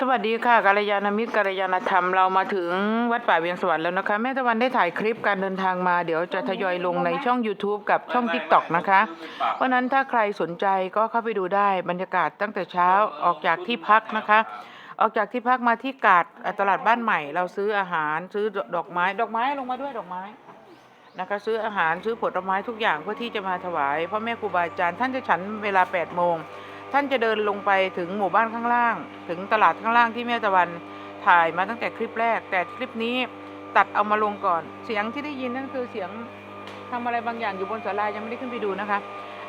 สวัสดีค่ะกัลยาณมิตรกัลยาณธรรมเรามาถึงวัดป่าเวียงสวรรค์แล้วนะคะ แม่ตะวันได้ถ่ายคลิปการเดินทางมาเดี๋ยวจะทยอยลงในช่อง YouTube กับช่อง TikTok นะคะ เพราะนั้นถ้าใครสนใจก็เข้าไปดูได้บรรยากาศตั้งแต่เช้าออกจากที่พักนะคะ ออกจากที่พักมาที่กาดตลาดบ้านใหม่ เราซื้ออาหารซื้อดอกไม้ ดอกไม้ลงมาด้วยดอกไม้นะคะซื้ออาหารซื้อผลไม้ทุกอย่างเพื่อที่จะมาถวายพ่อแม่ครูบาอาจารย์ท่านจะฉันเวลา8โมง ท่านจะเดินลงไปถึงหมู่บ้านข้างล่าง ถึงตลาดข้างล่างที่แม่ตะวันถ่ายมาตั้งแต่คลิปแรก แต่คลิปนี้ตัดเอามาลงก่อน เสียงที่ได้ยินนั่นคือเสียงทำอะไรบางอย่างอยู่บนศาลายังไม่ได้ขึ้นไปดูนะคะ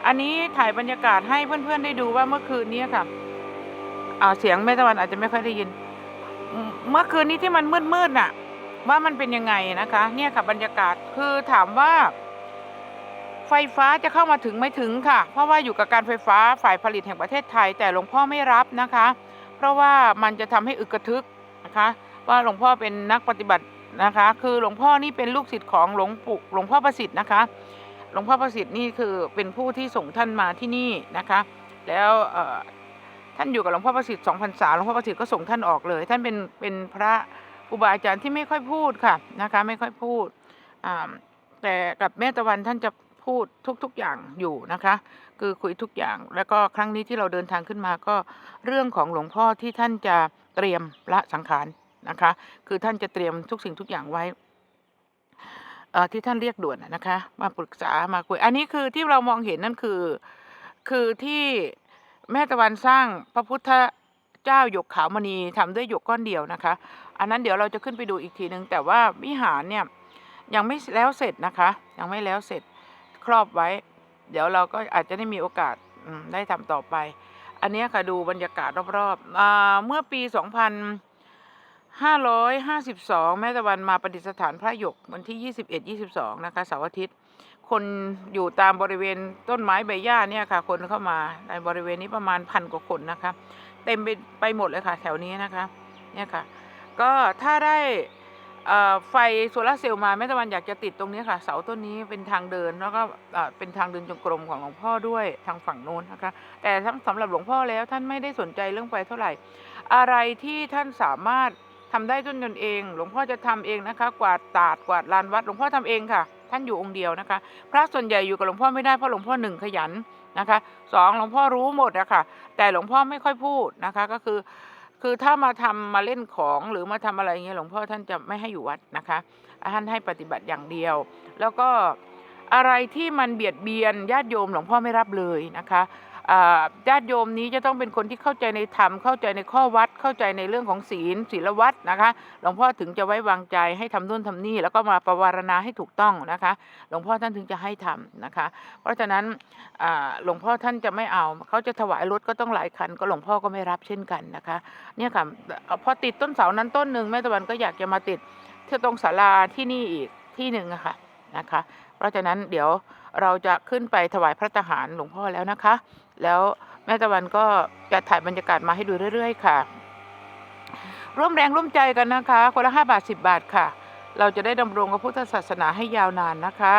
อันนี้ถ่ายบรรยากาศให้เพื่อนๆได้ดูว่าเมื่อคืนนี้ค่ะอ่าเสียงแม่ตะวันอาจจะไม่ค่อยได้ยิน เมื่อคืนนี้ที่มันมืดๆน่ะ ว่ามันเป็นยังไงนะคะ เนี่ยค่ะบรรยากาศคือถามว่า ไฟฟ้าจะเข้ามาถึงไม่ถึงค่ะ เพราะว่าอยู่กับการไฟฟ้าฝ่ายผลิตแห่งประเทศไทย แต่หลวงพ่อไม่รับนะคะ เพราะว่ามันจะทำให้อึกกระทึกนะคะ ว่าหลวงพ่อเป็นนักปฏิบัตินะคะ คือหลวงพ่อนี่เป็นลูกศิษย์ของหลวงปู่หลวงพ่อประสิทธิ์นะคะ หลวงพ่อประสิทธิ์นี่คือเป็นผู้ที่ส่งท่านมาที่นี่นะคะ แล้วท่านอยู่กับหลวงพ่อประสิทธิ์สองพรรษาหลวงพ่อประสิทธิ์ก็ส่งท่านออกเลย ท่านเป็นเป็นพระครูบาอาจารย์ที่ไม่ค่อยพูดค่ะนะคะ ไม่ค่อยพูดแต่กับแม่ตะวันท่านจะ พูดทุกๆอย่างอยู่นะคะ คือคุยทุกอย่าง แล้วก็ครั้งนี้ที่เราเดินทางขึ้นมาก็เรื่องของหลวงพ่อที่ท่านจะเตรียมละสังขารนะคะ คือท่านจะเตรียมทุกสิ่งทุกอย่างไว้ที่ท่านเรียกด่วนนะคะ มาปรึกษามาคุย อันนี้คือที่เรามองเห็นนั่นคือคือที่แม่ตะวันสร้างพระพุทธเจ้าหยกขาวมณีทำด้วยหยกก้อนเดียวนะคะ อันนั้นเดี๋ยวเราจะขึ้นไปดูอีกทีนึง แต่ว่าวิหารเนี่ยยังไม่แล้วเสร็จนะคะ ยังไม่แล้วเสร็จ ครอบไว้ เดี๋ยวเราก็อาจจะได้มีโอกาสได้ทำต่อไป อันนี้ค่ะดูบรรยากาศรอบๆเมื่อปี2552 แม่ตะวันมาประดิษฐานพระหยกวันที่ 21 22 นะคะเสาร์อาทิตย์ คนอยู่ตามบริเวณต้นไม้ใบหญ้าเนี่ยค่ะ คนเข้ามาในบริเวณนี้ประมาณพันกว่าคนนะคะ เต็มไปไปหมดเลยค่ะ แถวนี้นะคะ เนี่ยค่ะ ก็ถ้าได้ ไฟโซลาร์เซลล์มาแม่ตะวันอยากจะติดตรงนี้ค่ะ เสาต้นนี้เป็นทางเดินแล้วก็เป็นทางเดินจงกรมของหลวงพ่อด้วยทางฝั่งโน้นนะคะ แต่ทั้งสำหรับหลวงพ่อแล้วท่านไม่ได้สนใจเรื่องไฟเท่าไหร่ อะไรที่ท่านสามารถทำได้ด้วยตนเอง หลวงพ่อจะทำเองนะคะ กวาดตาดกวาดลานวัดหลวงพ่อทำเองค่ะ ท่านอยู่องค์เดียวนะคะ พระส่วนใหญ่อยู่กับหลวงพ่อไม่ได้เพราะหลวงพ่อหนึ่งขยันนะคะสองหลวงพ่อรู้หมดอะคะแต่หลวงพ่อไม่ค่อยพูดนะคะก็คือ คือถ้ามาทำมาเล่นของหรือมาทำอะไรเงี้ยหลวงพ่อท่านจะไม่ให้อยู่วัดนะคะท่านให้ปฏิบัติอย่างเดียว แล้วก็อะไรที่มันเบียดเบียนญาติโยมหลวงพ่อไม่รับเลยนะคะ ญาติโยมนี้จะต้องเป็นคนที่เข้าใจในธรรม เข้าใจในข้อวัด เข้าใจในเรื่องของศีลศีลวัดนะคะ หลวงพ่อถึงจะไว้วางใจให้ทำนู่นทำนี่ แล้วก็มาประวารณาให้ถูกต้องนะคะ หลวงพ่อท่านถึงจะให้ทำนะคะ เพราะฉะนั้นหลวงพ่อท่านจะไม่เอา เขาจะถวายรถก็ต้องหลายคัน ก็หลวงพ่อก็ไม่รับเช่นกันนะคะ เนี่ยค่ะ พอติดต้นเสานั้นต้นหนึ่งแม่ตะวันก็อยากจะมาติดที่ตรงศาลาที่นี่อีกที่หนึ่งอะค่ะนะคะ เพราะฉะนั้นเดี๋ยว เราจะขึ้นไปถวายพระทหารหลวงพ่อแล้วนะคะ แล้วแม่ตะวันก็จะถ่ายบรรยากาศมาให้ดูเรื่อย ๆ ค่ะ ร่วมแรงร่วมใจกันนะคะ คนละห้าบาทสิบบาทค่ะ เราจะได้ดำรงพระพุทธศาสนาให้ยาวนานนะคะ